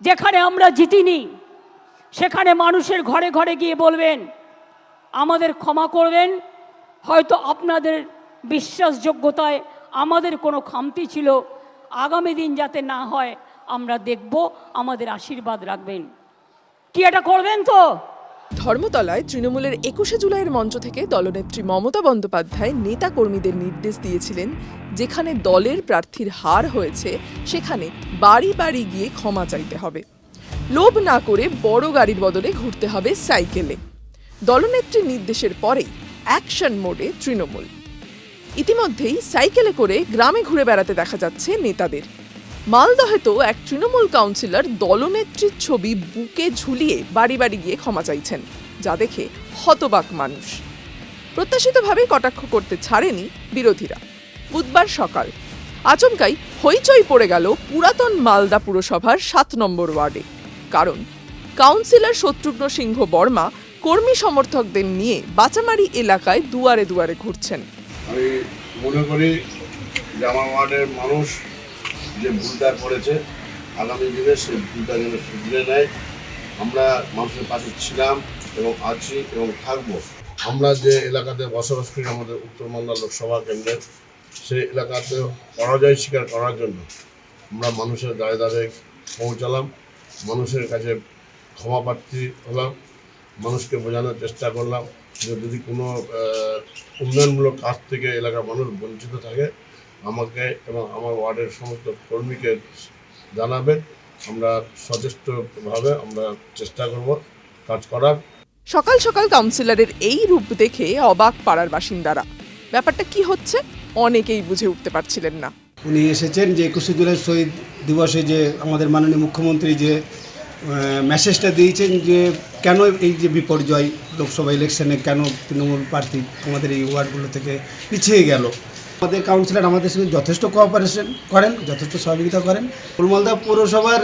যেখানে আমরা জিতিনি, সেখানে মানুষের ঘরে ঘরে গিয়ে বলবেন, আমাদের ক্ষমা করবেন, হয়তো আপনাদের বিশ্বাসযোগ্যতায় আমাদের কোনো খামতি ছিল, আগামী দিন যাতে না হয়, আমরা দেখব, আমাদের আশীর্বাদ রাখবেন। কি এটা করবেন তো? ধর্মতলায় তৃণমূলের একুশে জুলাইয়ের মঞ্চ থেকে দলনেত্রী মমতা বন্দ্যোপাধ্যায় নেতা কর্মীদের নির্দেশ দিয়েছিলেন, যেখানে দলের প্রার্থীর হার হয়েছে, সেখানে বাড়ি বাড়ি গিয়ে ক্ষমা চাইতে হবে। লোভ না করে বড় গাড়ির বদলে ঘুরতে হবে সাইকেলে। দলনেত্রীর নির্দেশের পরেই অ্যাকশন মোডে তৃণমূল। ইতিমধ্যেই সাইকেলে করে গ্রামে ঘুরে বেড়াতে দেখা যাচ্ছে নেতাদের। মালদহে তো এক তৃণমূল কাউন্সিলর দলনেত্রীর ছবি বুকে ঝুলিয়ে বাড়ি বাড়ি গিয়ে ক্ষমা চাইছেন, যা দেখে হতবাক মানুষ। প্রত্যাশিতভাবে কটাক্ষ করতে ছাড়েনি বিরোধীরা। বুধবার সকাল আচমকাই হইচই পড়ে গেল পুরাতন মালদা পুরসভার সাত নম্বর ওয়ার্ডে। কারণ কাউন্সিলর শত্রুঘ্ন সিংহ বর্মা কর্মী সমর্থকদের নিয়ে বাচামারি এলাকায় দুয়ারে দুয়ারে ঘুরছেন। আমি মনে করি আমার ওয়ার্ডের মানুষ যে ভুলটা করেছে, আগামী দিনে সেই ভুলটা যেন শুধরে নেয়। আমরা মানুষের পাশে ছিলাম এবং আছি এবং থাকব। আমরা যে এলাকাতে বসবাস করি আমাদের উত্তর মালদা লোকসভা কেন্দ্রের সেই এলাকাতে পরাজয় স্বীকার করার জন্য আমরা মানুষের দ্বারে দ্বারে পৌঁছালাম, মানুষের কাছে ক্ষমা প্রার্থী হলাম, মানুষকে বোঝানোর চেষ্টা করলাম যে যদি কোনো উন্নয়নমূলক কাজ থেকে এলাকার মানুষ বঞ্চিত থাকে আমাকে এবং আমার ওয়ার্ডের সমস্ত কর্মীকে জানাবেন। আমরা সচেষ্টভাবে আমরা চেষ্টা করব কাজ করার। সকাল সকাল কাউন্সিলরের এই রূপ দেখে অবাক পাড়ার বাসিন্দারা। ব্যাপারটা কি হচ্ছে? অনেকেই বুঝে উঠতে পারছিলেন না। উনি এসেছেন যে একুশে জুলাই শহীদ দিবসে যে আমাদের মাননীয় মুখ্যমন্ত্রী যে মেসেজটা দিয়েছেন যে কেন এই যে বিপর্যয় লোকসভা ইলেকশনে কেন তৃণমূল প্রার্থী আমাদের এই ওয়ার্ডগুলো থেকে পিছিয়ে গেল? আমাদের কাউন্সিলর আমাদের সঙ্গে যথেষ্ট কোঅপারেশন করেন যথেষ্ট সহযোগিতা করেন। ফুলমালদা পৌরসভার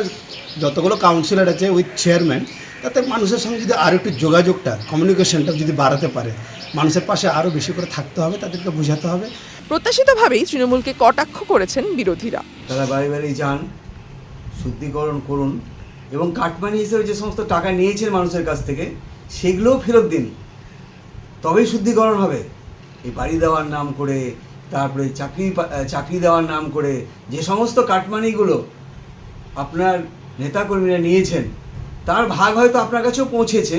যতগুলো কাউন্সিলর আছে উইথ চেয়ারম্যান তাতে মানুষের সঙ্গে যদি আরও একটু যোগাযোগটা কমিউনিকেশনটা যদি বাড়াতে পারে মানুষের পাশে আরও বেশি করে থাকতে হবে তাদেরকে বোঝাতে হবে। প্রত্যাশিতভাবেই তৃণমূলকে কটাক্ষ করেছেন বিরোধীরা। তারা বাড়ি বাড়ি যান শুদ্ধিকরণ করুন এবং কাটমানি হিসেবে যে সমস্ত টাকা নিয়েছেন মানুষের কাছ থেকে সেগুলোও ফেরত দিন। তবেই শুদ্ধিকরণ হবে। এই বাড়ি দেওয়ার নাম করে তারপরে চাকরি চাকরি দেওয়ার নাম করে যে সমস্ত কাটমানিগুলো আপনার নেতাকর্মীরা নিয়েছেন, তার ভাগ হয়তো আপনার কাছেও পৌঁছেছে।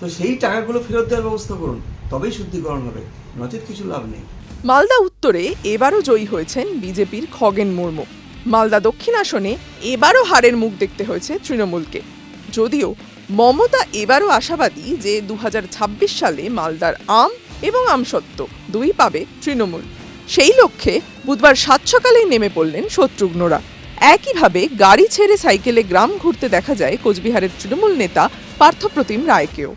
তো সেই টাকাগুলো ফেরত দেওয়ার ব্যবস্থা করুন, তবেই শুদ্ধিকরণ হবে, নচেত কিছু লাভ নেই। মালদা উত্তরে এবারও জয়ী হয়েছেন বিজেপির খগেন মুর্মু। মালদা দক্ষিণ আসনে এবারও হারের মুখ দেখতে হয়েছে তৃণমূলকে। যদিও মমতা এবারও আশাবাদী যে দু হাজার ছাব্বিশ সালে মালদার আম এবং আমসত্ত্ব দুই পাবে তৃণমূল। সেই লক্ষ্যে বুধবার সাত সকালেই নেমে পড়লেন শত্রুঘ্নরা। একইভাবে গাড়ি ছেড়ে সাইকেলে গ্রাম ঘুরতে দেখা যায় কোচবিহারের তৃণমূল নেতা পার্থপ্রতিম রায়কেও।